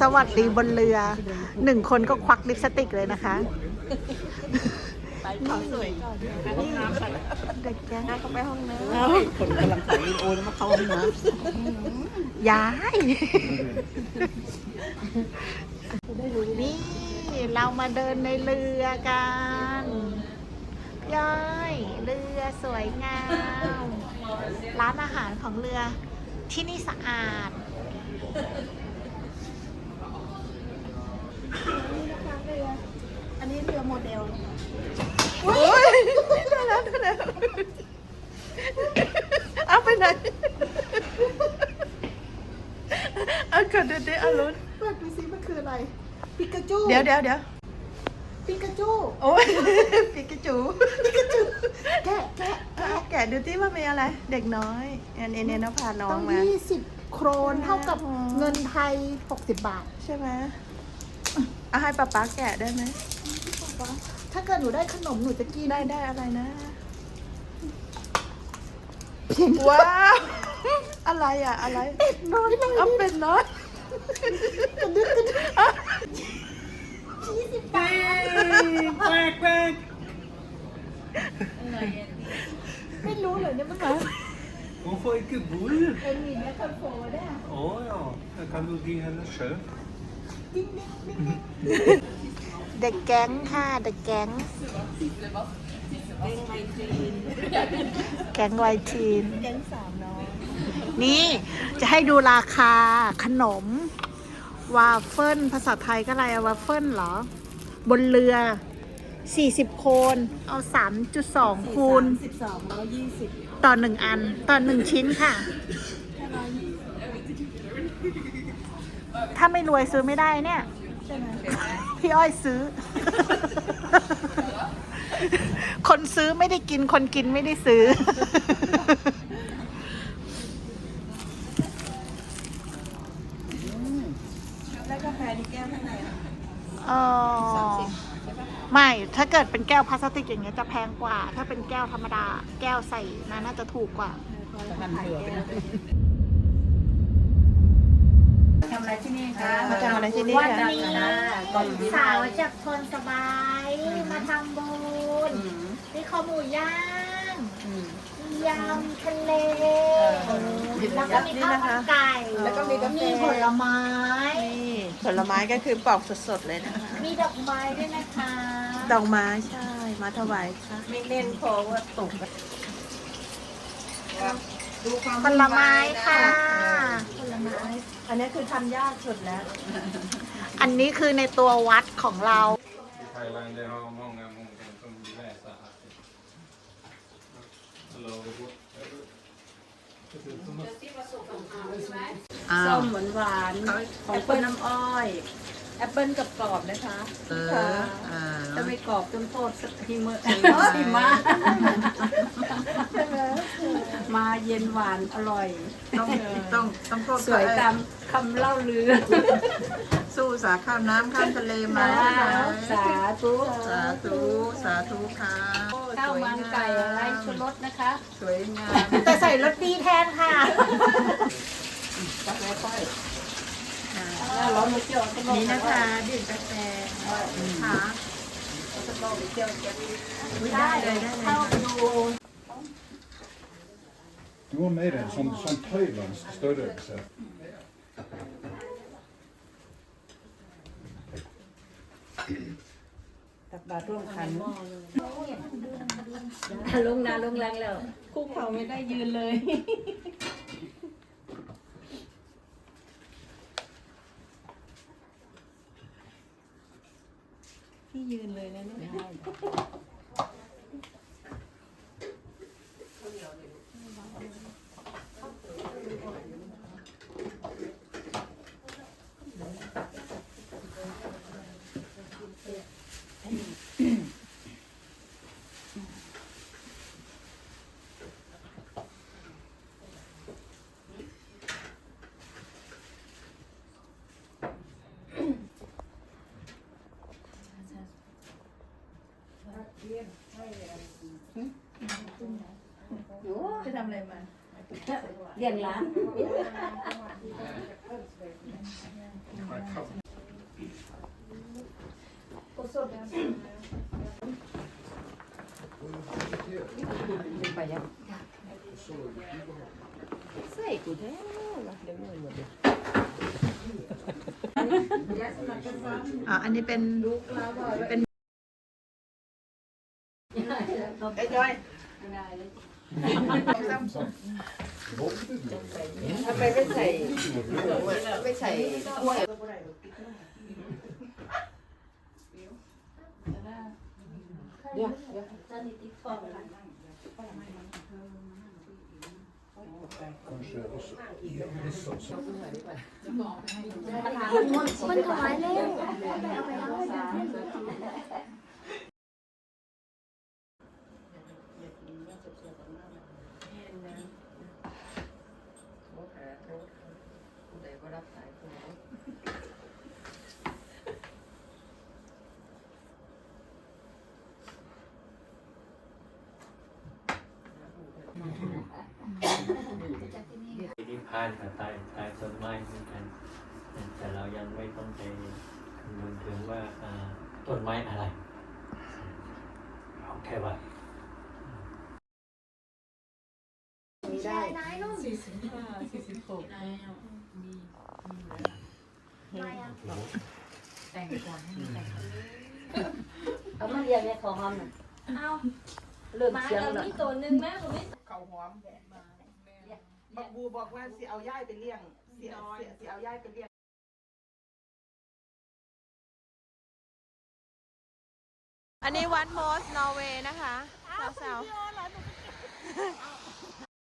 สวัสดีบนเรือหนึ่งคนก็ควักลิปสติกเลยนะคะไปเขาสวยก่อนไปห้องน้ำไปเด็กแก๊งเขาไปห้องน้ำคนกำลังถ่ายวีดีโอแล้วมาเข้าห้องน้ย้าย นี่เรามาเดินในเรือกันย้อยเรือสวยงาม ร้านอาหารของเรือที่นี่สะอาดำอันนี้เรือโมเดล โอ้ยได้แล้วได้แล้วเอาไปไหน เอาก่อนเดี๋ยวเดี๋ยวเอาลุ้นเปิดดูซิมันคืออะไร ปิกาจูเดี๋ยวเดี๋ยวเดี๋ยวปิกาจูโอ้ยปิกาจูแกะแกะแกะแกะดูที่ว่ามีอะไร เด็กน้อยอันนี้เนี่ยน้องพาน้อต้งองมา ยี่สิบโครนเท่ากับเงินไทย60บาทใช่ไหมเอาให้ป๊าป๊าแกะได้ไหมถ้าเกิดหนูได้ขนมหนูจะกินได้ได้อะไรนะ เพียงว้าว อะไรอะอะไรน้อยเลยเอาเป็นน้อยกระดึกกระดึกยี่สิบบาท Quack, quack. ไม่รู้เลยเนี่ยมันมา Hvorfor ikke bull? เป็นมีเนี่ยคอนโฟเนี่ย Å ja, jeg kan jo gi henne sjøl. ดิ้งดิ้งดิ้งดิ้งเด็กแก๊งค่ะเด็กแก๊ง แก๊งไวท์ทีน แก๊งสามน้อง นี่จะให้ดูราคาขนม วาเฟิลภาษาไทยก็อะไรอะวาเฟิลเหรอ บนเรือ 40 โคน เอา 3.2 คูณ สิบสองร้อยยี่สิบต่อหนึ่งอัน ต่อหนึ่งชิ้นค่ะแค่ร้อยยี่สิบถ้าไม่รวยซื้อไม่ได้เนี่ย ใช่ไหมพี่อ้อยซื้อ คนซื้อไม่ได้กิน คนกินไม่ได้ซื้อ แล้ว กาแฟนี่แก้วเท่าไหร่อะเออไม่ ถ้าเกิดเป็นแก้วพลาสติกอย่างเงี้ยจะแพงกว่า ถ้าเป็นแก้วธรรมดา แก้วใส่น่าน่าจะถูกกว่าพันเผื่อไปนะทำอะไรที่นี่คะมาทำอะไรที่นี่วันคะนี้ ก่อนบินสาวจากทนสบายมาทำบุญอืมมีข้าวหมูย่างอืมยำทะเล เออ แล้วก็มีข้าวมันไก่แล้วก็มีกาแฟ มีผลไม้ นี่ผลไม้ก็คือปอกสดๆเลยนะคะมีดอกไม้ด้วยนะคะดอกไม้ใช่ มาถวายค่ะ ไม่เน้นเพราะว่าตกดูความผลไม้ค่ะ ผลไม้ อันนี้คือทำยากสุดแล้ว อันนี้คือในตัววัดของเรา I Thailand อ้าส้ว มหวานหวานๆของเปิ้ลน้ำอ้อย แอปเปิ้ลกับกรอบๆนะคะเออค่ะอ่าถ้าไม่กรอบจนโทษสักทีเมื่อหิมะหิมะมาเย็นหวานอร่อย ต้องต้องต้องพวกสวยตามคำเล่าลือสู้สาข้ามน้ำข้ามทะเลมาสาธุสาธุ สาธุค่ะข้าวมันไก่อะไรชูรสนะคะ สวยงามแต่ใส่รสดีแทนค่ะกาแฟค่อยแล้วร้อนมาเจียวจะลงนี่นะคะดื่มกาแฟค่ะจะลงไปเจียวจะได้เลยได้เลยเข้าไปดู Du har med dig en sånn, sånn thailandsk størrelse. ตักบาตรร่วมขันลงนาลงแรงแล้ว คุกเข่าไม่ได้ยืนเลย ที่ยืนเลยนะเนี่ยจะทำอะไรมาเลี้ยงร้านไปยังใส่กูแท้เดี๋ยวเงินหมดเลยอะอันนี้เป็นเป็นไอ้จอย ทำไมไม่ใส่ไม่ใส่ถ้วยเดี๋ยวเดี๋ยว Kanske också envisa och så. มันถวายเร็วเอาไปเอาไปที่ พานกับใต้ใต้ต้นไม้เหมือนกัน แต่เรายังไม่ต้องไปคำนึงถึงว่าต้นไม้อะไรเอาแค่ว่าใช่นายนุ่มเอามาเรียนเนี่ยขอหอมหน่อยเอาเริ่มเสียงกับแล้วนี่ตัวหนึ่งแม่ผมไม่เขาหอมแบั กบูบอกว่าสิเอาย่ายไปเลี้ยงสิเอาสิเอาย่ายไปเลี้ยงอันนี้วัดโมสนอร์เวย์นะคะสาวๆ